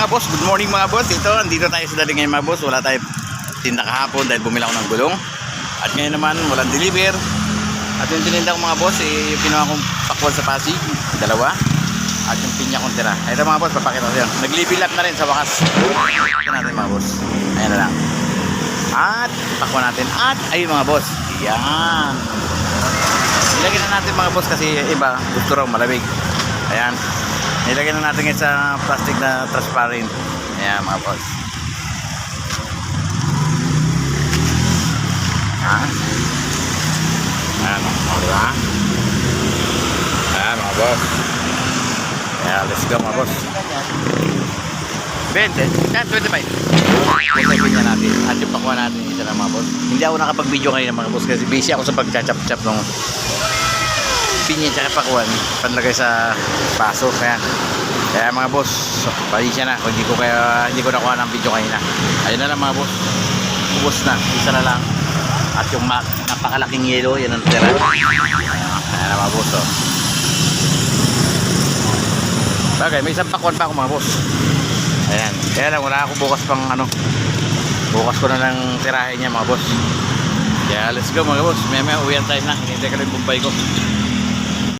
mga boss, good morning mga boss. Ito, andito tayo sa daling ngayon mga boss. Wala tayo tinda kahapon dahil bumila ako ng gulong. At ngayon naman, walang deliver. At yung tininda ko mga boss, eh, pinuha kong pakwan sa Pasig, dalawa. At yung pinya kong tira. Ito mga boss, papakita ko yan. Nag-level na rin sa wakas. Ito natin mga boss. Ayan na lang. At pakwan natin. At ayun mga boss. Yan. Ilagyan na natin mga boss kasi iba gusto raw malamig. Ayan. Nilagyan na natin sa plastic na transparent. Ayan mga boss. Ayan o, di ba? Ayan mga boss. Ayan, let's go mga boss. 20. Yan, 25. 25 niya natin. At yung pakuha natin isa na mga boss. Hindi ako nakapag-video ngayon mga boss kasi busy ako sa pagchachap-chap ng pinya tsaka pakuan panlagay sa baso. Kaya kaya mga boss so, pasensya na. Kung hindi ko kaya hindi ko nakuha ng video kanina. Ayun na lang mga boss. Ubos na. Isa na lang. At yung napakalaking yelo yan ang tira. Ayan na mga boss oh. bagay may isang pakuan pa ako mga boss. Ayan. Kaya lang wala ako bukas pang ano. Bukas ko na lang tirahin niya mga boss. Kaya let's go mga boss. Maya maya uwihan tayo na. Hinintay ka yung bumbay ko